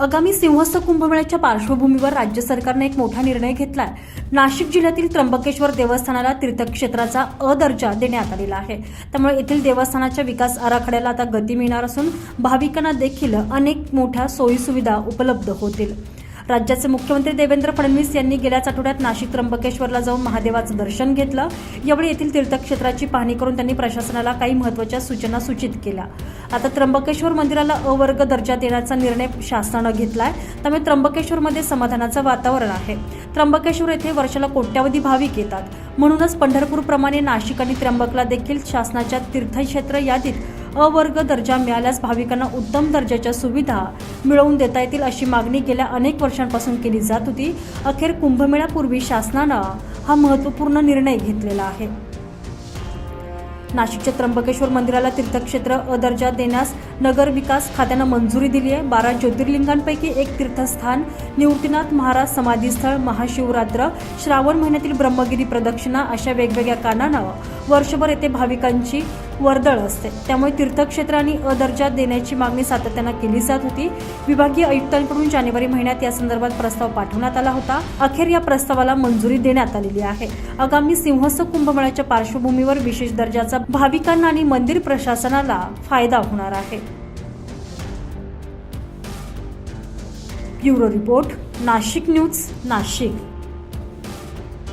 आगामी सिंहस्थ कुंभमेळ्याच्या पार्श्वभूमीवर राज्य सरकारने एक मोठा निर्णय घेतला नाशिक जिल्ह्यातील त्र्यंबकेश्वर देवस्थानाला तीर्थक्षेत्राचा अ दर्जा देण्यात आलेला आहे. त्यामुळे येथील देवस्थानाच्या विकास आराखड्याला आता गती मिळणार असून भाविकांना देखील अनेक मोठ्या सोयीसुविधा उपलब्ध होतील. राज्याचे मुख्यमंत्री देवेंद्र फडणवीस यांनी गेल्याच आठवड्यात नाशिक त्र्यंबकेश्वरला जाऊन महादेवाचं दर्शन घेतलं. यावेळी येथील तीर्थक्षेत्राची पाहणी करून त्यांनी प्रशासनाला काही महत्त्वाच्या सूचना सूचित केल्या. आता त्र्यंबकेश्वर मंदिराला अवर्ग दर्जा देण्याचा निर्णय शासनानं घेतलाय. त्यामुळे त्र्यंबकेश्वरमध्ये समाधानाचं वातावरण आहे. त्र्यंबकेश्वर येथे वर्षाला कोट्यावधी भाविक येतात. म्हणूनच पंढरपूरप्रमाणे नाशिक आणि त्र्यंबकला देखील शासनाच्या तीर्थक्षेत्र यादीत अ वर्ग दर्जा मिळाल्यास भाविकांना उत्तम दर्जाच्या सुविधा मिळवून देता येतील अशी मागणी गेल्या अनेक वर्षांपासून केली जात होती. अखेर कुंभमेळ्यापूर्वी शासनानं हा महत्त्वपूर्ण निर्णय घेतलेला आहे. नाशिकच्या त्र्यंबकेश्वर मंदिराला तीर्थक्षेत्र अ दर्जा देण्यास नगर विकास खात्यानं मंजुरी दिली आहे. बारा ज्योतिर्लिंगांपैकी एक तीर्थस्थान निवृत्तीनाथ महाराज समाधीस्थळ महाशिवरात्र श्रावण महिन्यातील ब्रह्मगिरी प्रदक्षिणा अशा वेगवेगळ्या कारणानं वर्षभर येथे भाविकांची वर्दळ असते. त्यामुळे तीर्थक्षेत्रांनी अ दर्जा देण्याची मागणी सातत्यानं केली जात होती. विभागीय आयुक्तांकडून जानेवारी महिन्यात या संदर्भात प्रस्ताव पाठवण्यात आला होता. अखेर या प्रस्तावाला मंजुरी देण्यात आलेली आहे. आगामी सिंहस्थ कुंभमेळ्याच्या पार्श्वभूमीवर विशेष दर्जाचा भाविकांना आणि मंदिर प्रशासनाला फायदा होणार आहे. Bureau report Nashik news Nashik.